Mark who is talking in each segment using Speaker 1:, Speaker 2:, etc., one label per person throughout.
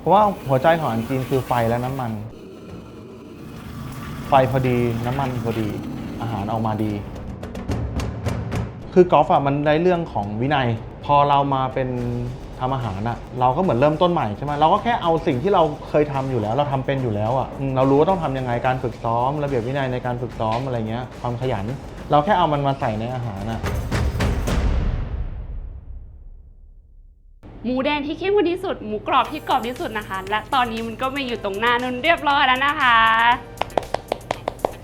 Speaker 1: เพราะว่าหัวใจของอาหารจีนคือไฟและน้ำมัน ไฟพอดีน้ำมันพอดี อาหารออกมาดี คือกอล์ฟอะมันได้เรื่องของวินัย พอเรามาเป็นทำอาหารอะเราก็เหมือนเริ่มต้นใหม่ใช่ไหมเราก็แค่เอาสิ่งที่เราเคยทำอยู่แล้ว เราทำเป็นอยู่แล้วอะเรารู้ว่าต้องทำยังไงการฝึกซ้อม ระเบียบวินัยในการฝึกซ้อมอะไรเงี้ยความขยัน เราแค่เอามันมาใส่ในอาหารอะ
Speaker 2: หมูแดงที่เข้มข้นที่สุด หมูกรอบที่กรอบที่สุดนะคะ และตอนนี้มันก็มาอยู่ตรงหน้านุ่นเรียบร้อยแล้วนะคะ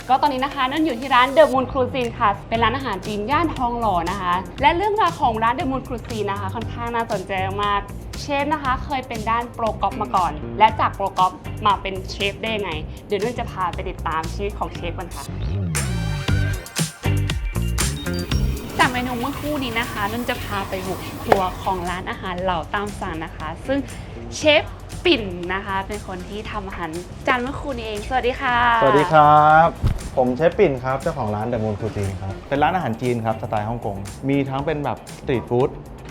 Speaker 2: ก็ตอนนี้นะคะนุ่นอยู่ที่ร้านเดอะมูนครูซีนค่ะ เป็นร้านอาหารจีนย่านทองหล่อนะคะ และเรื่องราวของร้านเดอะมูนครูซีนนะคะ ค่อนข้างน่าสนใจมากเชฟนะคะเคยเป็นด้านโปรกอฟมาก่อน และจากโปรกอฟมาเป็นเชฟได้ไง เดี๋ยวนุ่นจะพาไปติดตามชีวิตของเชฟกันค่ะ คู่นี้นะคะนุ่นจะพาไปบุกครัวของร้านอาหารเหล่าตามสั่งนะคะ ซึ่งเชฟปิ่นนะคะ เป็นคนที่ทำอาหารจานเมื่อครู่นี้เอง สวัสดีค่ะ
Speaker 1: สวัสดีครับ ผมเชฟปิ่นครับเจ้าของร้านเดอะมูนคูจีนครับ เป็นร้านอาหารจีนครับสไตล์ฮ่องกง มีทั้งเป็นแบบสตรีทฟู้ด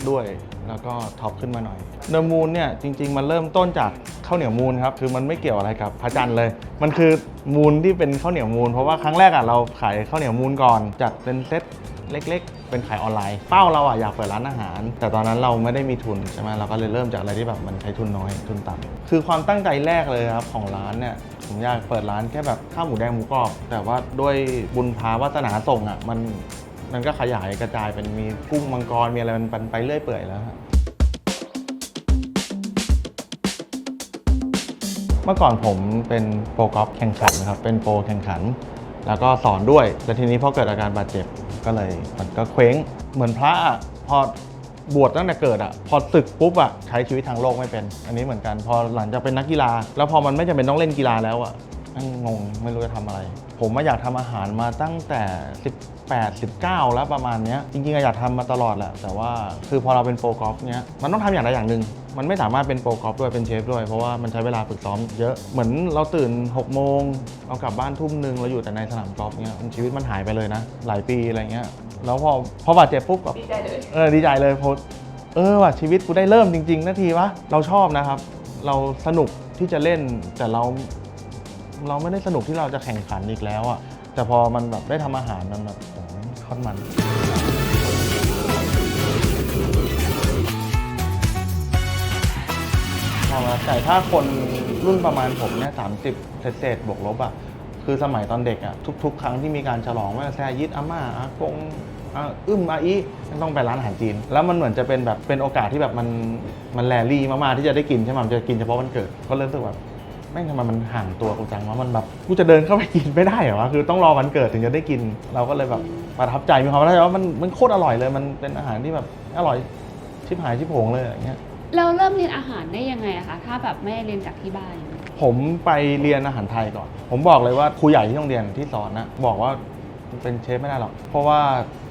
Speaker 1: ด้วย แล้วก็ท็อปขึ้นมาหน่อยเดอะมูนเนี่ยจริง ๆ มันเริ่มต้นจากข้าวเหนียวมูนครับ คือมันไม่เกี่ยวอะไรกับพระจันทร์เลย มันคือมูนที่เป็นข้าวเหนียวมูน เพราะว่าครั้งแรกอะเราขายข้าวเหนียวมูนก่อนจัดเป็นเซต เล็ก ๆ เป็นขายออนไลน์ เป้าเราอะอยากเปิดร้านอาหาร แต่ตอนนั้นเราไม่ได้มีทุนใช่ไหมเราก็เลยเริ่มจากอะไรที่แบบมันใช้ทุนน้อยทุนต่ำคือความตั้งใจแรกเลยครับของร้านเนี่ยผมอยากเปิดร้านแค่แบบข้าวหมูแดงหมูกรอบแต่ว่าด้วยบุญพาวาสนาส่งอะมันมันก็ขยายกระจายเป็นมีกุ้งมังกรมีอะไรมันไปเรื่อยเปื่อยแล้วฮะเมื่อก่อนผมเป็นโปรกอล์ฟแข่งขันนะครับเป็นโปรแข่งขัน แล้วก็สอนด้วยแต่ทีนี้พอเกิดอาการบาดเจ็บ ก็เลยมันก็เคว้งเหมือนพระอะพอบวชตั้งแต่เกิดอะพอศึกปุ๊บอะใช้ชีวิตทางโลกไม่เป็น อันนี้เหมือนกัน พอหลังจากเป็นนักกีฬา แล้วพอมันไม่จำเป็นต้องเล่นกีฬาแล้วอะนั่งงงไม่รู้จะทำอะไร ผมมาอยากทำอาหารมาตั้งแต่ 18 19 แล้วประมาณเนี้ยจริงๆอะอยากทำมาตลอดแหละแต่ว่าคือพอเราเป็นโปรกอล์ฟเนี้ยมันต้องทำอย่างใดอย่างหนึ่งมันไม่สามารถเป็นโปรกอล์ฟด้วยเป็นเชฟด้วยเพราะว่ามันใช้เวลาฝึกซ้อมเยอะเหมือนเราตื่น6โมงเรากลับบ้านทุ่มหนึ่งเราอยู่แต่ในสนามกอล์ฟเนี้ยมันชีวิตมันหายไปเลยนะ หลายปีอะไรเงี้ยแล้วพอพอบาดเจ็บปุ๊บแบบ
Speaker 2: ดีใจเลย
Speaker 1: เออดีใจเลยโพสต์เออว่ะชีวิตกูได้เริ่มจริงๆนาทีวะเราชอบนะครับ เราสนุกที่จะเล่นแต่เรา เราไม่ได้สนุกที่เราจะแข่งขันอีกแล้วอะแต่พอมันแบบได้ทำอาหารมันแบบโอ้โหทอดมันพอมาแต่ถ้าคนรุ่นประมาณผมเนี่ยสามสิบเศษๆบวกลบอะคือสมัยตอนเด็กอะทุกๆ ครั้งที่มีการฉลองว่าแซยิดอาม่าอากงอาอึ้มอาอีต้องไปร้านอาหารจีน แล้วมันเหมือนจะเป็นแบบเป็นโอกาสที่แบบมันมันแรลี่มากๆที่จะได้กินใช่ไหมมันจะกินเฉพาะวันเกิดก็เริ่มรู้สึกแบบ ม่งทำไมมันห่างตัวกูจังวะมันแบบกูจะเดินเข้าไปกินไม่ได้เหรอวะคือต้องรอวันเกิดถึงจะได้กิน เราก็เลยแบบประทับใจมีความประทับใจว่ามันมันโคตรอร่อยเลย มันเป็นอาหารที่แบบอร่อยชิบหายชิบโผงเลยอย่างเงี้ย
Speaker 2: เราเริ่มเรียนอาหารได้ยังไงอะคะถ้าแบบไม่ได้เรียนจากที่บ้าน
Speaker 1: ผมไปเรียนอาหารไทยก่อน ผมบอกเลยว่าครูใหญ่ที่โรงเรียนที่สอนนะบอกว่าเป็นเชฟไม่ได้หรอก เพราะว่า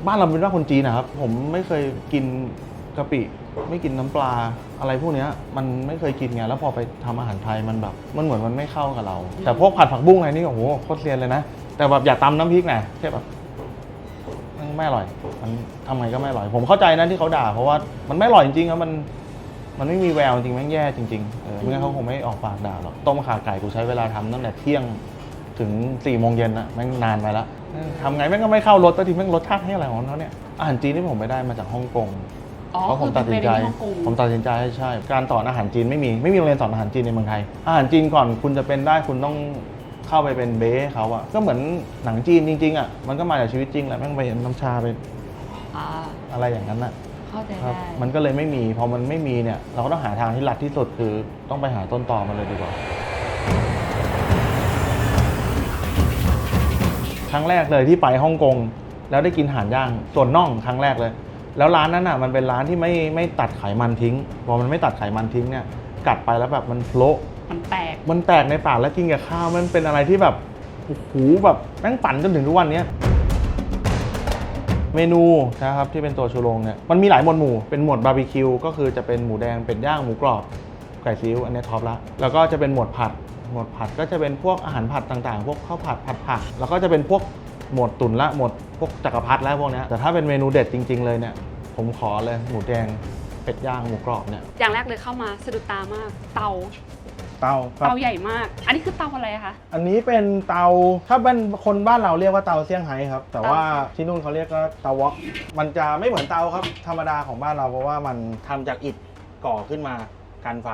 Speaker 1: บ้านเราเป็นบ้านคนจีนนะครับ ผมไม่เคยกินกะปิ ไม่กินน้ำปลาอะไรพวกเนี้ยมันไม่เคยกินไงแล้วพอไปทำอาหารไทยมันแบบมันเหมือนมันไม่เข้ากับเรา แต่พวกผัดผักบุ้งอะไรนี่โอ้โหโคตรเซียนเลยนะ แต่แบบอย่าตำน้ำพริกนะแค่แบบมันไม่อร่อย มันทำไงก็ไม่อร่อย ผมเข้าใจนะที่เขาด่า เพราะว่ามันไม่อร่อยจริงๆครับมัน มันไม่มีแววจริงแม่งแย่จริงๆเออไม่งั้นเขาคงไม่ออกปากด่าหรอกต้มขาไก่กูใช้เวลาทำตั้งแต่เที่ยงถึง4ี่โมงเย็นอะแม่งนานไปละเออทำไงแม่งก็ไม่เข้ารสแต่ทีแม่งรสชาติให้อะไรของเขาเนี่ยอาหารจีนที่ผมไปได้มาจากฮ่องกง
Speaker 2: อ๋อ
Speaker 1: เพราะผมตัดสินใจ
Speaker 2: คือไปเรียนที่ฮ่องกง
Speaker 1: ผมตัดสินใจให้ใช่ การสอนอาหารจีนไม่มี ไม่มีโรงเรียนสอนอาหารจีนในเมืองไทย อาหารจีนก่อนคุณจะเป็นได้คุณต้องเข้าไปเป็นเบ้ให้เขาอะก็เหมือนหนังจีนจริงๆอะมันก็มาจากชีวิตจริงแหละแม่งไปเห็นน้ำชาไป
Speaker 2: อ่า
Speaker 1: อะไรอย่างนั้นอะ
Speaker 2: เข้าใจ
Speaker 1: ครับ
Speaker 2: ได้
Speaker 1: มันก็เลยไม่มี พอมันไม่มีเนี่ย เราก็ต้องหาทางที่ลัดที่สุดคือต้องไปหาต้นตอมันเลยดีกว่า ครั้งแรกเลยที่ไปฮ่องกง แล้วได้กินอาหารย่างส่วนน่องครั้งแรกเลย แล้วร้านนั้นอะมันเป็นร้านที่ไม่ไม่ตัดไขมันทิ้ง พอมันไม่ตัดไขมันทิ้งเนี่ย กัดไปแล้วแบบมันโฟละ
Speaker 2: มันแตก
Speaker 1: มันแตกในปากแล้วกินกับข้าวมันเป็นอะไรที่แบบโอ้โหแบบแม่งปั่นจนถึงทุกวันเนี้ยเมนูนะครับที่เป็นตัวชูโรงเนี่ยมันมีหลายหมวดหมู่เป็นหมวดบาร์บีคิวก็คือจะเป็นหมูแดงเป็ดย่างหมูกรอบไก่ซีอิ๊วอันนี้ท็อปละแล้วก็จะเป็นหมวดผัด หมวดผัดก็จะเป็นพวกอาหารผัดต่างๆ พวกข้าวผัดผัดผักแล้วก็จะเป็นพวก หมวดตุ๋นละหมวดพวกจักรพรรดิแล้วพวกเนี้ยแต่ถ้าเป็นเมนูเด็ดจริง ๆ เลยเนี่ย ผมขอเลยหมูแดงเป็ดย่างหมูกรอบเนี่ย
Speaker 2: อย่างแรกเลยเข้ามาสะดุดตามาก เตา
Speaker 1: เตาครับ
Speaker 2: เตาใหญ่มาก อันนี้คือเตาอะไรอะคะ
Speaker 1: อันนี้เป็นเตาถ้าเป็นคนบ้านเราเรียกว่าเตาเซี่ยงไฮ้ครับ แต่ว่า
Speaker 2: เตา
Speaker 1: ที่นู่นเขาเรียกว่าเตาวอกมันจะไม่เหมือนเตาครับ ธรรมดาของบ้านเราเพราะว่ามันทำจากอิฐก่อขึ้นมากันไฟ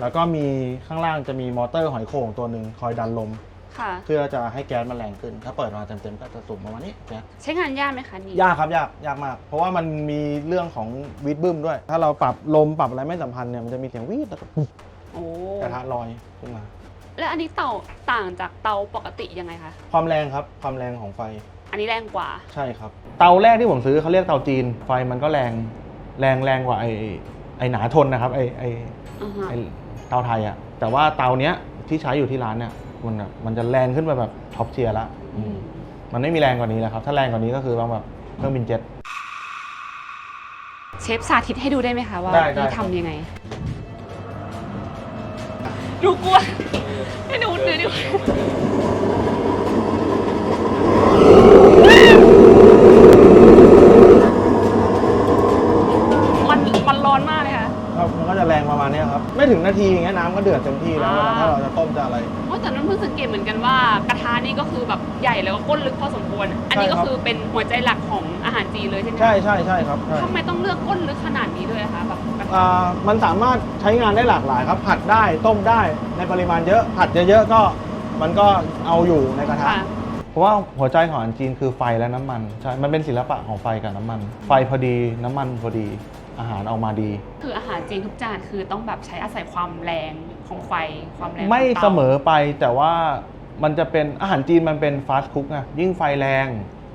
Speaker 1: แล้วก็มีข้างล่างจะมีมอเตอร์หอยโข่งตัวหนึ่งคอยดันลม
Speaker 2: ค่ะ
Speaker 1: เพื่อจะให้แก๊สมันแรงขึ้น ถ้าเปิดมาเต็มๆก็จะสูงประมาณนี้แก๊ส
Speaker 2: ใช้งานยากไหมคะนี่
Speaker 1: ยากครับยากยากมาก เพราะว่ามันมีเรื่องของวิดบึ้มด้วย ถ้าเราปรับลมปรับอะไรไม่สัมพันธ์เนี่ยมันจะมีเสียงวีดแล้วก็ปุ๊บ
Speaker 2: โอ้
Speaker 1: กระทะลอยขึ้นมา
Speaker 2: แล้วอันนี้เตาต่างจากเตาปกติยังไงคะ
Speaker 1: ความแรงครับความแรงของไฟ
Speaker 2: อันนี้แรงกว่า
Speaker 1: ใช่ครับ เตาแรกที่ผมซื้อเขาเรียกเตาจีน ไฟมันก็แรงแรงแรงกว่าไอไอหนาทนนะครับไอไอ
Speaker 2: อ่าฮะ
Speaker 1: ไอเตาไทยอะแต่ว่าเตาเนี้ยที่ใช้อยู่ที่ร้านเนี่ย มันแบบมันจะแรงขึ้นไปแบบท็อปเทียร์ละ
Speaker 2: อืม
Speaker 1: มันไม่มีแรงกว่านี้แล้วครับ ถ้าแรงกว่านี้ก็คือต้องแบบเครื่องบินเจ็ต
Speaker 2: เชฟสาธิตให้ดูได้ไหมคะว่า
Speaker 1: ได้ได้
Speaker 2: นี่ทำยังไงดูกลัวให้ดูดูดิมันมันร้อนมากเลยค่ะ
Speaker 1: ครับมันก็จะแรงประมาณเนี้ยครับ ไม่ถึงนาทีอย่างเงี้ยน้ำก็เดือดเต็มที่แล้ว
Speaker 2: อ่า
Speaker 1: ถ้าเราจะต้มจะอะไร
Speaker 2: ว่าแต่นั้นเพิ่งสังเกตเหมือนกันว่ากระทะนี่ก็คือแบบใหญ่แล้วก็ก้นลึกพอสมควร อันนี้
Speaker 1: ใช่
Speaker 2: ก็
Speaker 1: ครับ
Speaker 2: คือเป็นหัวใจหลักของอาหารจีนเลยใช่ไหมคะ
Speaker 1: ใช่ใช่ใช่ครับใช่
Speaker 2: ทำไมต้องเลือกก้นลึกขนาดนี้ด้วยอะคะแบบกระทะ
Speaker 1: อ่ามันสามารถใช้งานได้หลากหลายครับ ผัดได้ต้มได้ในปริมาณเยอะ ผัดเยอะๆก็มันก็เอาอยู่ในกระทะ
Speaker 2: ค่ะ
Speaker 1: เพราะว่าหัวใจของอาหารจีนคือไฟและน้ำมันใช่มันเป็นศิลปะของไฟกับน้ำมัน ไฟพอดีน้ำมันพอดีอาหารออกมาดี
Speaker 2: คืออาหารจีนทุกจานคือต้องแบบใช้อาศัยความแรง ของไฟความแรงของ
Speaker 1: ไม่
Speaker 2: ตา
Speaker 1: เสมอไปแต่ว่ามันจะเป็นอาหารจีนมันเป็นฟาสต์คุกไงยิ่งไฟแรง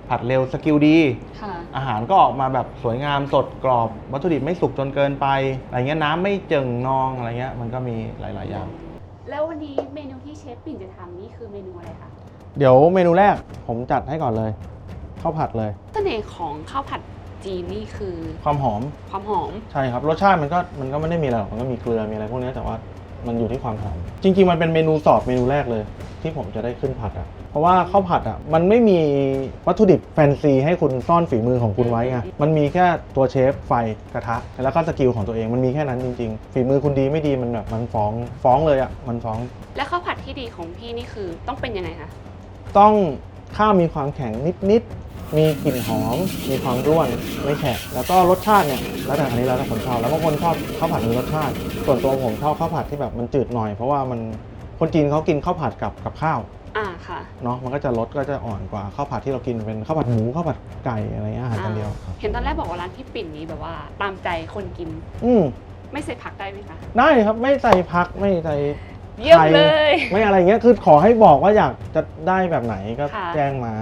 Speaker 1: ผัดเร็วสกิลดี
Speaker 2: ค่ะ
Speaker 1: อาหารก็ออกมาแบบสวยงามสดกรอบ วัตถุดิบไม่สุกจนเกินไปอะไรเงี้ยน้ำไม่เจิ่งนองอะไรเงี้ยมันก็มีหลาย ๆ อย่าง
Speaker 2: แล้ววันนี้เมนูที่เชฟปิ่นจะทำนี่คือเมนูอะไรคะ
Speaker 1: เดี๋ยวเมนูแรกผมจัดให้ก่อนเลยข้าวผัดเลย
Speaker 2: เสน่ห์ของข้าวผัดจีนนี่คือ
Speaker 1: ความหอม
Speaker 2: ความหอม
Speaker 1: ใช่ครับรสชาติมันก็มันก็ไม่ได้มีอะไรหรอกมันก็มีเกลือมีอะไรพวกนี้แต่ว่า มันอยู่ที่ความหอม จริง ๆ มันเป็นเมนูสอบเมนูแรกเลย ที่ผมจะได้ขึ้นผัดอะ เพราะว่าข้าวผัดอะมันไม่มีวัตถุดิบแฟนซีให้คุณซ่อนฝีมือของคุณไว้ไง มันมีแค่ตัวเชฟไฟกระทะ แล้วก็สกิลของตัวเองมันมีแค่นั้นจริง ๆ ฝีมือคุณดีไม่ดีมันแบบมันฟ้องฟ้องเลยอะมันฟ้อง
Speaker 2: และข้าวผัดที่ดีของพี่นี่คือต้องเป็นยังไงคะ
Speaker 1: ต้องข้าวมีความแข็งนิด ๆ มีกลิ่นหอม มีความร่วนไม่แฉะแล้วก็รสชาติเนี่ยแล้วแต่อันนี้แล้วแต่คนชอบแล้วบางคนชอบข้าวผัดมีรสชาติ ส่วนตัวผมชอบข้าวผัดที่แบบมันจืดหน่อย เพราะว่ามันคนจีนเขากินข้าวผัดกับกับข้าว
Speaker 2: อ่าค่ะ
Speaker 1: เนาะมันก็จะรสก็จะอ่อนกว่าข้าวผัดที่เรากินเป็นข้าวผัดหมูข้าวผัดไก่อะไรเงี้ยอาหารจานเดียว
Speaker 2: อ่าเห็นตอนแรกบอกว่าร้านพี่ปิ่นนี้แบบว่า ตามใจคนกิน
Speaker 1: อืม
Speaker 2: ไม่ใส่ผักได้ไหมคะ
Speaker 1: ได้ครับไม่ใส่พักไม่ใส่
Speaker 2: เยี่ยม
Speaker 1: ไท
Speaker 2: เลย
Speaker 1: ไม่อะไรเงี้ยคือขอให้บอกว่าอยากจะได้แบบไหนก็
Speaker 2: ค่ะ
Speaker 1: แจ้งมา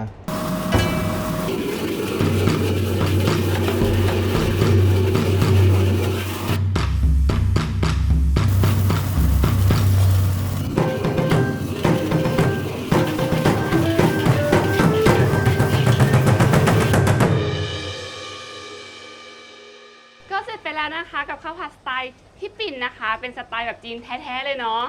Speaker 2: ไปแล้วนะคะกับข้าวผัดสไตล์พี่ปิ่นนะคะ เป็นสไตล์แบบจีนแท้ๆเลยเนาะ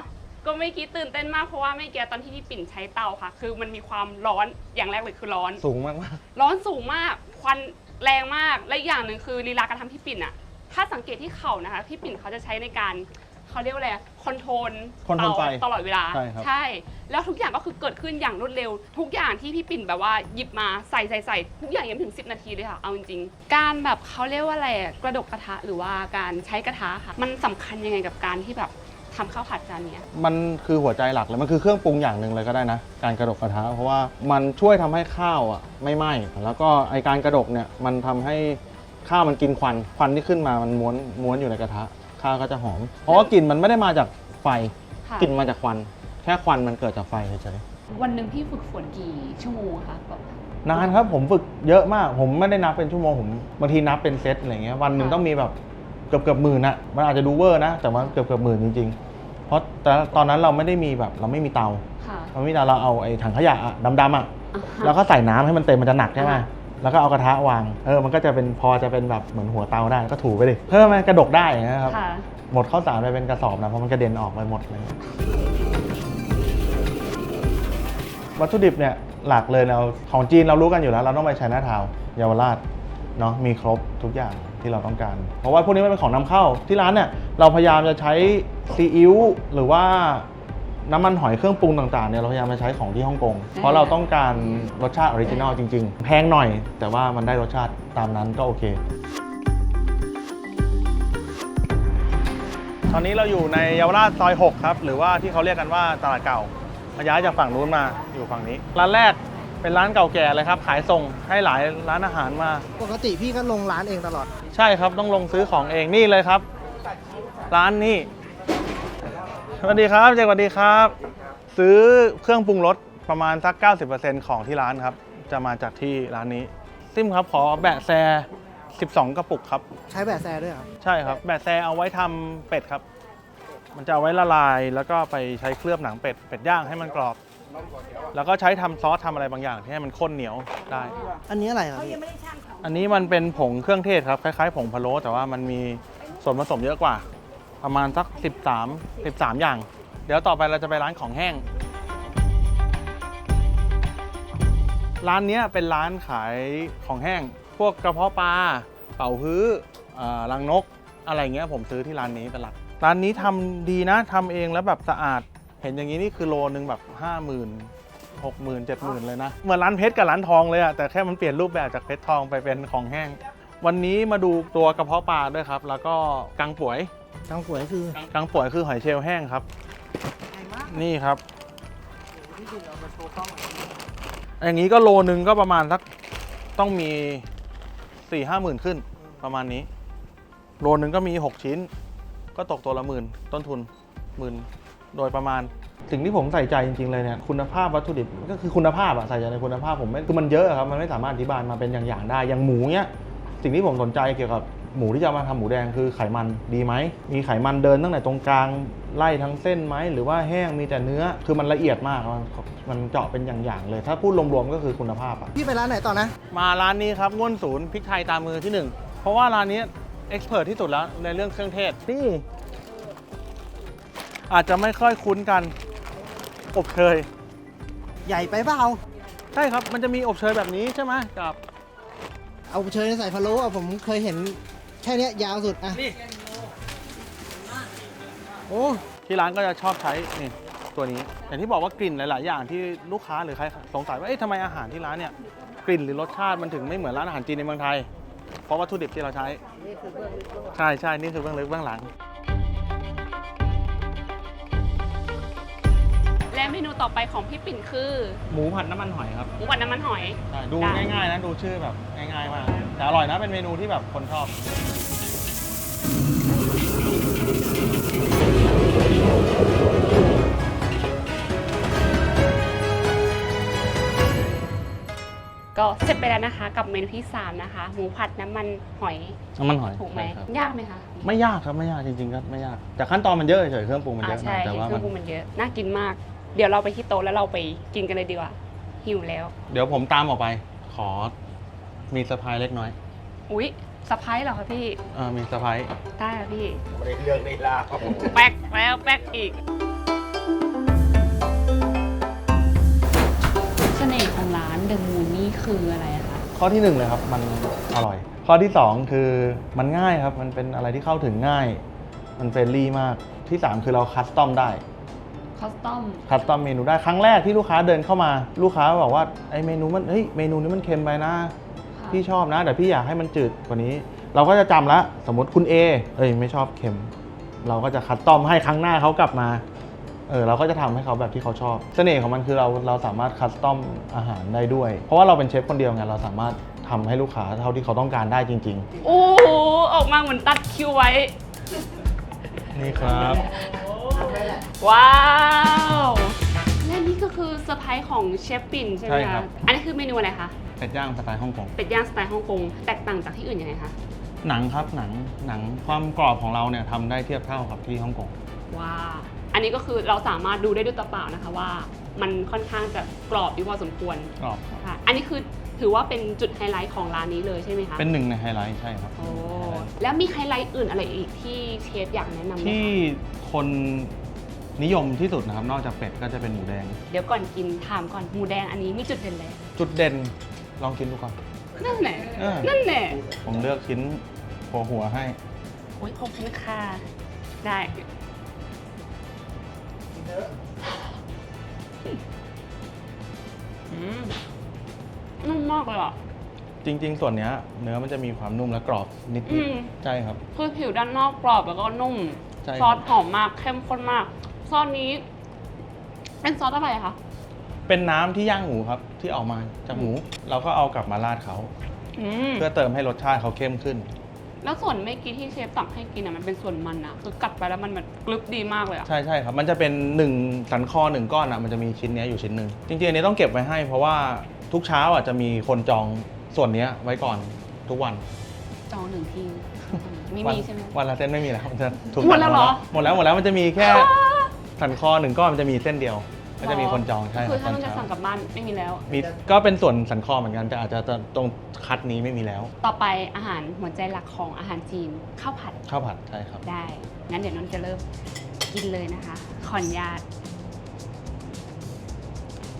Speaker 2: ก็ไม่คิดตื่นเต้นมากเพราะว่าไม่เกี่ยตอนที่พี่ปิ่นใช้เตาค่ะ คือมันมีความร้อนอย่างแรกเลยคือร้อน
Speaker 1: สูงมากมาก
Speaker 2: ร้อนสูงมากควันแรงมากและอีกอย่างหนึ่งคือลีลาการทำพี่ปิ่นอะถ้าสังเกตที่เข่านะคะพี่ปิ่นเขาจะใช้ในการ เขาเรียกว่าอะไรคอนโทรล
Speaker 1: control ไฟ
Speaker 2: ตลอดเวลา
Speaker 1: ใช่ครับ
Speaker 2: แล้วทุกอย่างก็คือเกิดขึ้นอย่างรวดเร็ว ทุกอย่างที่พี่ปิ่นแบบว่าหยิบมาใส่ใส่ใส่ทุกอย่างยังไม่ถึง 10 นาทีเลยค่ะ เอาจริงๆ การแบบเขาเรียกว่าอะไรอะกระดกกระทะหรือว่าการใช้กระทะค่ะ มันสำคัญยังไงกับการที่แบบทำข้าวผัดจานเนี้ย
Speaker 1: มันคือหัวใจหลักเลยมันคือเครื่องปรุงอย่างหนึ่งเลยก็ได้นะ การกระดกกระทะเพราะว่ามันช่วยทำให้ข้าวอะไม่ไหม้แล้วก็ไอการกระดกเนี่ยมันทำให้ข้าวมันกินควันควันที่ขึ้นมามันม้วนม้วนอยู่ในกระทะ ข้าวก็จะหอม เพราะว่ากลิ่นมันไม่ได้มาจากไฟ
Speaker 2: ค่ะ
Speaker 1: กลิ่นมาจากควัน แค่ควันมันเกิดจากไฟเฉย
Speaker 2: วันหนึ่งพี่ฝึกฝนกี่ชั่วโมงอะคะแบบ
Speaker 1: ๆนานครับผมฝึกเยอะมาก ผมไม่ได้นับเป็นชั่วโมงผมบางทีนับเป็นเซตอะไรเงี้ยวันหนึ่งต้องมีแบบเกือบเกือบหมื่นอะมันอาจจะดูเวอร์นะ แต่ว่าเกือบเกือบหมื่นจริงๆ เพราะแต่ตอนนั้นเราไม่ได้มีแบบเราไม่มีเตา
Speaker 2: ค่ะ
Speaker 1: เราไม่มีเตาเราเอาไอ้ถังขยะอะดำๆอะ
Speaker 2: อ่าฮะ
Speaker 1: แล้วก็ใส่น้ำให้มันเต็มมันจะหนักใช่ไหม
Speaker 2: อ่า
Speaker 1: แล้วก็เอากระทะวาง เออ มันก็จะเป็นพอจะเป็นแบบเหมือนหัวเตาได้ ก็ถูไปดิเพิ่มมันกระดกได้นะครับ
Speaker 2: ค่ะ
Speaker 1: หมดข้าวสารไปเป็นกระสอบนะ เพราะมันกระเด็นออกไปหมดเลย วัตถุดิบเนี่ยหลักเลยเราของจีนเรารู้กันอยู่แล้ว เราต้องไปไชน่าทาวน์เยาวราชเนาะมีครบทุกอย่างที่เราต้องการ เพราะว่าพวกนี้มันเป็นของนำเข้าที่ร้านเนี่ยเราพยายามจะใช้ซีอิ๊วหรือว่า น้ำมันหอยเครื่องปรุงต่างๆเนี่ยเราพยายามจะใช้ของที่ฮ่องกง เพราะเราต้องการรสชาติออริจินอลจริง ๆ แพงหน่อย แต่ว่ามันได้รสชาติตามนั้นก็โอเค ตอนนี้เราอยู่ในเยาวราชซอย 6 ครับ หรือว่าที่เขาเรียกกันว่าตลาดเก่ามาย้ายจากฝั่งนู้นมาอยู่ฝั่งนี้ ร้านแรกเป็นร้านเก่าแก่เลยครับ ขายส่งให้หลายร้านอาหารมา
Speaker 3: ปกติพี่ก็ลงร้านเองตลอด
Speaker 1: ใช่ครับต้องลงซื้อของเองนี่เลยครับ ร้านนี้ สวัสดีครับเจสวัสดีครับ ซื้อเครื่องปรุงรสประมาณสัก 90%ของที่ร้านครับ จะมาจากที่ร้านนี้ ซิมครับขอแบะแซ 12 กระปุกครับ
Speaker 3: ใช้แบบแซด้วยครับ
Speaker 1: ใช่ครับ แบะแซเอาไว้ทำเป็ดครับ มันจะเอาไว้ละลายแล้วก็ไปใช้เคลือบหนังเป็ด เป็ดย่างให้มันกรอบ แล้วก็ใช้ทำซอสทำอะไรบางอย่างที่ให้มันข้นเหนียวได้
Speaker 3: อันนี้อะไรครับพี่
Speaker 1: อันนี้มันเป็นผงเครื่องเทศครับ คล้ายๆ ผงพะโล้แต่ว่ามันมีส่วนผสมเยอะกว่า ประมาณสัก 13 13 อย่าง เดี๋ยวต่อไปเราจะไปร้านของแห้ง ร้านนี้เป็นร้านขายของแห้ง พวกกระเพาะปลา เป่าฮื้ออรังนก อะไรเงี้ยผมซื้อที่ร้านนี้เป็นหลัก ร้านนี้ทำดีนะทำเองแล้วแบบสะอาด เห็นอย่างนี้นี่คือโลนึงแบบ 5 0,000หกหมื่นเจ็ดหมื่นเลยนะ เหมือนร้านเพชรกับร้านทองเลยอะแต่แค่มันเปลี่ยนรูปแบบจากเพชรทองไปเป็นของแห้ง วันนี้มาดูตัวกระเพาะปลาด้วยครับ แล้วก็กังป่วย
Speaker 3: ทางสวยคือ
Speaker 1: กังป่วยคือหอยเชลล์แห้งครับนี่ครับอย่างนี้ก็โลนึงก็ประมาณสักต้องมี4ี่ห้าหมื่นขึ้นประมาณนี้ โลนึงก็มี 6 ชิ้น ก็ตกตัวละหมื่นต้นทุนหมื่นโดยประมาณ สิ่งที่ผมใส่ใจจริงๆเลยเนี่ยคุณภาพวัตถุดิบก็คือคุณภาพอะใส่ใจในคุณภาพผมไม่คือมันเยอะอะครับมันไม่สามารถอธิบายมาเป็นอย่างๆได้อย่างหมูเนี้ยสิ่งที่ผมสนใจเกี่ยวกับ หมูที่จะเอามาทำหมูแดงคือไขมันดีไหม มีไขมันเดินตั้งแต่ตรงกลางไล่ทั้งเส้นไหม หรือว่าแห้งมีแต่เนื้อคือมันละเอียดมาก มันมันเจาะเป็นอย่างๆเลย ถ้าพูดรวมๆก็คือคุณภาพอะ
Speaker 3: พี่ไปร้านไหนต่อนะ
Speaker 1: มาร้านนี้ครับง่วนศูนย์พริกไทยตามมือที่หนึ่งเพราะว่าร้านนี้เอ็กซ์เพรสที่สุดแล้วในเรื่องเครื่องเทศนี่อาจจะไม่ค่อยคุ้นกันอบเชย
Speaker 3: ใหญ่ไปเปล่า
Speaker 1: ใช่ครับมันจะมีอบเชยแบบนี้ใช่ไหมกับ
Speaker 3: เอาเชยใส่พะโล้อะผมเคยเห็น แค่เนี้ยยาวสุดอะ
Speaker 1: นี่
Speaker 3: โอ้
Speaker 1: ที่ร้านก็จะชอบใช้นี่ตัวนี้อย่างที่บอกว่ากลิ่นหลาย ๆ อย่างที่ลูกค้าหรือใครสงสัยว่าเอ๊ะทำไมอาหารที่ร้านเนี่ยกลิ่นหรือรสชาติมันถึงไม่เหมือนร้านอาหารจีนในเมืองไทย เพราะวัตถุดิบที่เราใช้ใช่ใช่นี่คือเบื้องลึกเบื้องหลัง
Speaker 2: และเมนูต่อไปของพี่ปิ่นคือ
Speaker 1: หมูผัดน้ำมันหอยครับ
Speaker 2: หมูผัดน้ำมันหอย
Speaker 1: ใช่ดู
Speaker 2: ได้
Speaker 1: ง่าย ๆ นะดูชื่อแบบง่าย ๆ มาก แต่อร่อยนะเป็นเมนูที่แบบคนชอบ
Speaker 2: ก็เสร็จไปแล้วนะคะ กับเมนูที่ 3 นะคะ หมูผัดน้ำมันหอย
Speaker 1: น้ำมันหอย
Speaker 2: ถูกไหม
Speaker 1: ใช่ครับ
Speaker 2: ยากไหมคะ
Speaker 1: ไม่ยากครับไม่ยากจริงๆก็ไม่ยากแต่ขั้นตอนมันเยอะเฉยๆเครื่องปรุงมันเย
Speaker 2: อ่า
Speaker 1: อะหน่
Speaker 2: ใช่
Speaker 1: อยแต่
Speaker 2: เห็น
Speaker 1: ว่า
Speaker 2: เครื่
Speaker 1: มั
Speaker 2: อนงปรุงมันเยอะน่ากินมาก เดี๋ยวเราไปที่โต๊ะแล้วเราไปกินกันเลยดีกว่าหิวแล้ว
Speaker 1: เดี๋ยวผมตามออกไป ขอ มีเซอร์ไพรส์เล็กน้อย
Speaker 2: อุ๊ยสะพ้ายเหรอคะพี่
Speaker 1: เออมีเซอร์ไพรส์
Speaker 2: ได้ค่ะพี่
Speaker 4: เรื่องในลาว
Speaker 2: แป๊กแล้วแป๊กอีก เสน่ห์ของร้านเดอะมูนนี่คืออะไรคะ
Speaker 1: ข้อที่หนึ่งเลยครับ มันอร่อย ข้อที่สองคือมันง่ายครับ มันเป็นอะไรที่เข้าถึงง่าย มันเฟรนลี่มากที่สามคือเราคัสตอมได้
Speaker 2: คอสตอม
Speaker 1: คัสตอมเมนูได้ครั้งแรกที่ลูกค้าเดินเข้ามา ลูกค้าบอกว่าไอ้เมนูมันเฮ้ยเมนูนี้มันเค็มไปนะ พี่ชอบนะแต่พี่อยากให้มันจืดกว่านี้ เราก็จะจำละสมมติคุณ A เอ้ยไม่ชอบเค็ม เราก็จะคัสตอมให้ครั้งหน้าเขากลับมาเออเราก็จะทำให้เขาแบบที่เขาชอบ เสน่ห์ของมันคือเราเราสามารถคัสตอมอาหารได้ด้วย เพราะว่าเราเป็นเชฟคนเดียวไงเราสามารถทำให้ลูกค้าเท่าที่เขาต้องการได้จริง
Speaker 2: โอ้โหออกมาเหมือนตัดคิวไว้
Speaker 1: ๆนี่ครับ
Speaker 2: ว้าวและนี่ก็คือเซอร์ไพรส์ของเชฟปิ่นใช่ไหม
Speaker 1: ใช่ครั
Speaker 2: คะ
Speaker 1: บ
Speaker 2: อันนี้คือเมนูอะไรคะ
Speaker 1: เป็ดย่างสไตล์ฮ่องกง
Speaker 2: เป็ดย่างสไตล์ฮ่องกงแตกต่างจากที่อื่นยังไงคะ
Speaker 1: หนังครับหนังหนังความกรอบของเราเนี่ยทำได้เทียบเท่ากับที่ฮ่องกง
Speaker 2: ว้าวอันนี้ก็คือเราสามารถดูได้ด้วยตาเปล่านะคะว่า มันค่อนข้างจะกรอบอยู่พอสมควร
Speaker 1: กรอบครับ
Speaker 2: ค่ะอันนี้คือถือว่าเป็นจุดไฮไลท์ของร้านนี้เลยใช่ไหมคะ
Speaker 1: เป็นหนึ่งในไฮไลท์ใช่ครับ
Speaker 2: โอ้แล้วมีไฮไลท์อื่นอะไรอีกที่เชฟอยากแนะนำไหม
Speaker 1: ที่
Speaker 2: คะ
Speaker 1: คนนิยมที่สุดนะครับ นอกจากเป็ดก็จะเป็นหมูแดง
Speaker 2: เดี๋ยวก่อนกินถามก่อนหมูแดงอันนี้มีจุดเด่นอะไร
Speaker 1: จุดเด่น ลองกินดูก่อน
Speaker 2: นั่นแหละ
Speaker 1: เออ
Speaker 2: นั่นแหละ
Speaker 1: ผมเลือกชิ้นผหัวหัวให้
Speaker 2: อุ้ยขอบคุณค่ะได้อืมนุ่มมากเลยอะ
Speaker 1: จริง ๆ ส่วนเนี้ย เนื้อมันจะมีความนุ่มและกรอบนิด
Speaker 2: อืม
Speaker 1: ๆใช่ครับ
Speaker 2: คือผิวด้านนอกกรอบแล้วก็นุ่ม
Speaker 1: ใช่ครับ
Speaker 2: ซอสหอมมากเข้มข้นมาก ซอสนี้ เป็นซอสอะไรคะ
Speaker 1: เป็นน้ำที่ย่างหมูครับที่ออกมาจากหมู เราก็เอากลับมาราดเขา
Speaker 2: อืม
Speaker 1: เพื่อเติมให้รสชาติเขาเข้มขึ้น
Speaker 2: แล้วส่วนเมื่อกี้ที่เชฟตักให้กินอะมันเป็นส่วนมันอะคือกัดไปแล้วมันแบบกรึบดีมากเลยอะ
Speaker 1: ใช่ใช่ครับ มันจะเป็นหนึ่งสันคอหนึ่งก้อนอะมันจะมีชิ้นเนี้ยอยู่ชิ้นหนึ่งจริงๆอันนี้ต้องเก็บไว้ให้ เพราะว่าทุกเช้าอะจะมีคนจองส่วนเนี้ยไว้ก่อนทุกวัน
Speaker 2: จองหนึ่งทีไม่
Speaker 1: วัน
Speaker 2: มีใช่ไหม
Speaker 1: วันละเส้นไม่มีแล้วมันจะถูก
Speaker 2: หมดแล้วเหรอ
Speaker 1: หมดแล้วหมดแล้วมันจะมีแค่สันคอหนึ่งก้อนมันจะมีเส้นเดียว มันจะมีคนจองใช่
Speaker 2: คือ
Speaker 1: ต
Speaker 2: ถ้า
Speaker 1: อน
Speaker 2: ต้องจะ
Speaker 1: เช้า
Speaker 2: สั่งกลับบ้านไม่มีแล้ว
Speaker 1: มีก็เป็นส่วนสันคอเหมือนกันแต่อาจจะตรงคัดนี้ไม่มีแล้ว
Speaker 2: ต่อไปอาหารหัวใจหลักของอาหารจีนข้าวผัด
Speaker 1: ข้าวผัดใช่ครับ
Speaker 2: ได้ งั้นเดี๋ยวนนท์จะเริ่มกินเลยนะคะ ขออนุญาต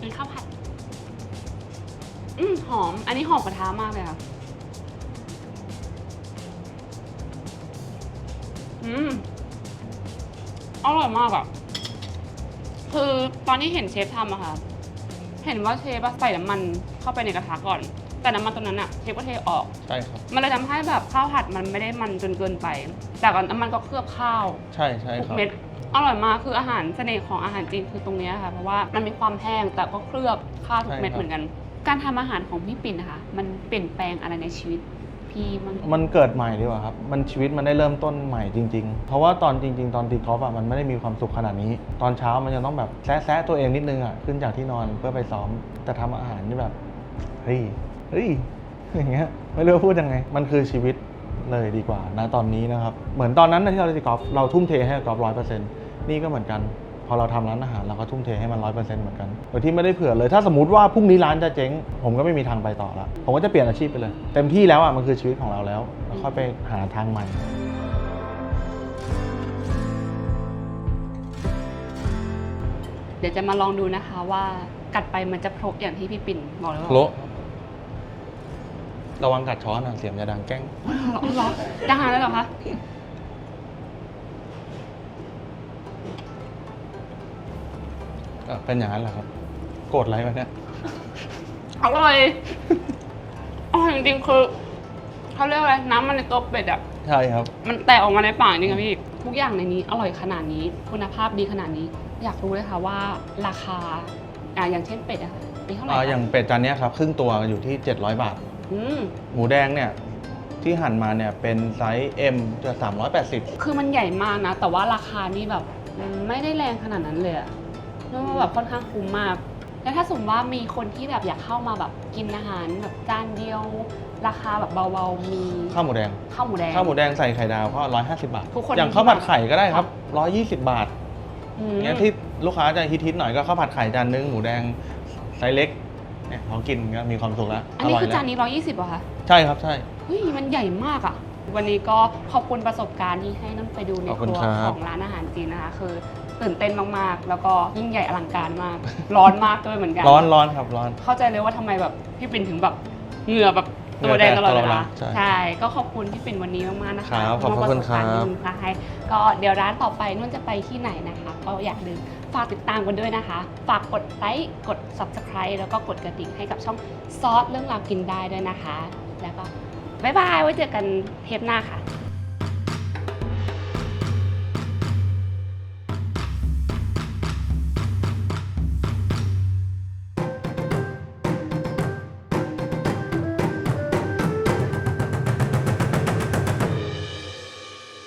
Speaker 2: กินข้าวผัด อืมหอม อันนี้หอมกระทะมากเลยค่ะอืมอร่อยมากอะ คือตอนที่เห็นเชฟทำอะค่ะ เห็นว่าเชฟอะใส่น้ำมันเข้าไปในกระทะก่อน แต่น้ำมันตรงนั้นอะเชฟก็เทออก
Speaker 1: ใช่ครับ
Speaker 2: มันเลยทำให้แบบข้าวผัดมันไม่ได้มันจนเกินไป แต่ก่อนน้ำมันก็เคลือบข้าว
Speaker 1: ใช่ใช่
Speaker 2: ทุก
Speaker 1: ครับ
Speaker 2: เม็ดอร่อยมากคืออาหารเสน่ห์ของอาหารจีนคือตรงเนี้ยค่ะ เพราะว่ามันมีความแห้งแต่ก็เคลือบข้าวทุกเม็ดเหมือนกัน การทำอาหารของพี่ปิ่นนะคะมันเปลี่ยนแปลงอะไรในชีวิต พี่มัน
Speaker 1: มันเกิดใหม่ดีกว่าครับ มันชีวิตมันได้เริ่มต้นใหม่จริง ๆ เพราะว่าตอนจริง ๆ ตอนตีกอล์ฟอะมันไม่ได้มีความสุขขนาดนี้ ตอนเช้ามันยังต้องแบบแซะๆตัวเองนิดนึงอะขึ้นจากที่นอนเพื่อไปซ้อม แต่ทำอาหารนี่แบบ เฮ้ย เฮ้ย อย่างเงี้ย ไม่รู้จะพูดยังไง มันคือชีวิตเลยดีกว่านะตอนนี้นะครับ เหมือนตอนนั้นนะที่เราเล่นตีกอล์ฟเราทุ่มเทให้กับกอล์ฟร้อยเปอร์เซ็นต์นี่ก็เหมือนกัน พอเราทำร้านอาหารเราก็ทุ่มเทให้มันร้อยเปอร์เซ็นต์เหมือนกันโดยที่ไม่ได้เผื่อเลย ถ้าสมมติว่าพรุ่งนี้ร้านจะเจ๊ง ผมก็ไม่มีทางไปต่อละผมก็จะเปลี่ยนอาชีพไปเลย เต็มที่แล้วอะมันคือชีวิตของเราแล้วแล้วค่อยไปหาทางใหม่
Speaker 2: เดี๋ยวจะมาลองดูนะคะว่ากัดไปมันจะโผล่อย่างที่พี่ปิ่นบอกหรือเปล่า
Speaker 1: โละระวังกัดช้อนนะเสียงจะดังแก้ง
Speaker 2: เหรอเหรอดังขนาดนั้นเหรอคะ
Speaker 1: ก็เป็นอย่างนั้นแหละครับ โกรธอะไรวะเนี่ย
Speaker 2: อร่อยอร่อยจริงๆคือเขาเรียกอะไรน้ำมันในตัวเป็ดอะ
Speaker 1: ใช่ครับ
Speaker 2: มันแตกออกมาในปากจริงๆอะพี่ ทุกอย่างในนี้อร่อยขนาดนี้ คุณภาพดีขนาดนี้ อยากรู้เลยค่ะว่าราคาอ่าอย่างเช่นเป็ดอะค่ะมีเท่าไหร่
Speaker 1: อ่า
Speaker 2: คะ
Speaker 1: อย่างเป็ดจานเนี้ยครับ ครึ่งตัวอยู่ที่ 700 บาท
Speaker 2: อืม
Speaker 1: หมูแดงเนี่ย ที่หั่นมาเนี่ยเป็นไซส์ M จะ380
Speaker 2: คือมันใหญ่มากนะ แต่ว่าราคานี่แบบอืมไม่ได้แรงขนาดนั้นเลยอะ เรียกว่าแบบค่อนข้างคุ้มมาก แล้วถ้าสมมติว่ามีคนที่แบบอยากเข้ามาแบบกินอาหารแบบจานเดียว ราคาแบบเบาๆมี
Speaker 1: ข้าวหมูแดง
Speaker 2: ข้าวหมูแดง
Speaker 1: ข้าวหมูแดงใส่ไข่ดาวก็150 บาท
Speaker 2: ทุกคน
Speaker 1: อย่างข้าวผัดไข่ก็ได้ครับ 120 บาท
Speaker 2: อืม
Speaker 1: เนี่ยที่ลูกค้าจะฮิตๆหน่อยก็ข้าวผัดไข่จานนึงหมูแดงไซส์เล็กเนี่ยพอกินก็มีความสุขแล้ว
Speaker 2: อันนี้คือ
Speaker 1: ร่ย
Speaker 2: จาน
Speaker 1: แล้ว
Speaker 2: นี้ร้อยยี่สิบอะคะ
Speaker 1: ใช่ครับใช่
Speaker 2: เฮ้ย มันใหญ่มากอะวันนี้ก็ขอบคุณประสบการณ์ที่ให้น้ำไปดูใน
Speaker 1: ขอบ
Speaker 2: ค
Speaker 1: คุณ
Speaker 2: รัว
Speaker 1: ครับ
Speaker 2: ของร้านอาหารจีนนะคะ คือ ตื่นเต้นมากๆ แล้วก็ยิ่งใหญ่อลังการมาก ร้อนมากด้วยเหมือนกัน
Speaker 1: ร้อนร้อนครับร้อน
Speaker 2: เข้าใจเลยว่าทำไมแบบพี่ปิ่นถึงแบบเหงื่อแบบตัวแดงตลอดเว
Speaker 1: เหงื่อแตกตลอดเว
Speaker 2: ลา
Speaker 1: ลาใช่
Speaker 2: ใช่ ก็ขอบคุณพี่ปิ่นวันนี้มากๆนะคะ
Speaker 1: ครับขอบพระคุณครับ
Speaker 2: สำหปะสกาณ์ที่นุ่นพาให้ก็เดี๋ยวร้านต่อไปนุ่นจะไปที่ไหนนะคะ ก็อยากลืมฝากติดตามกันด้วยนะคะ ฝากกดไลค์กด subscribe แล้วก็กดกระดิ่งให้กับช่องซอสเรื่องราวกินได้ด้วยนะคะ แล้วก็บ๊ายบายไว้เจอกันเทปหน้าค่ะ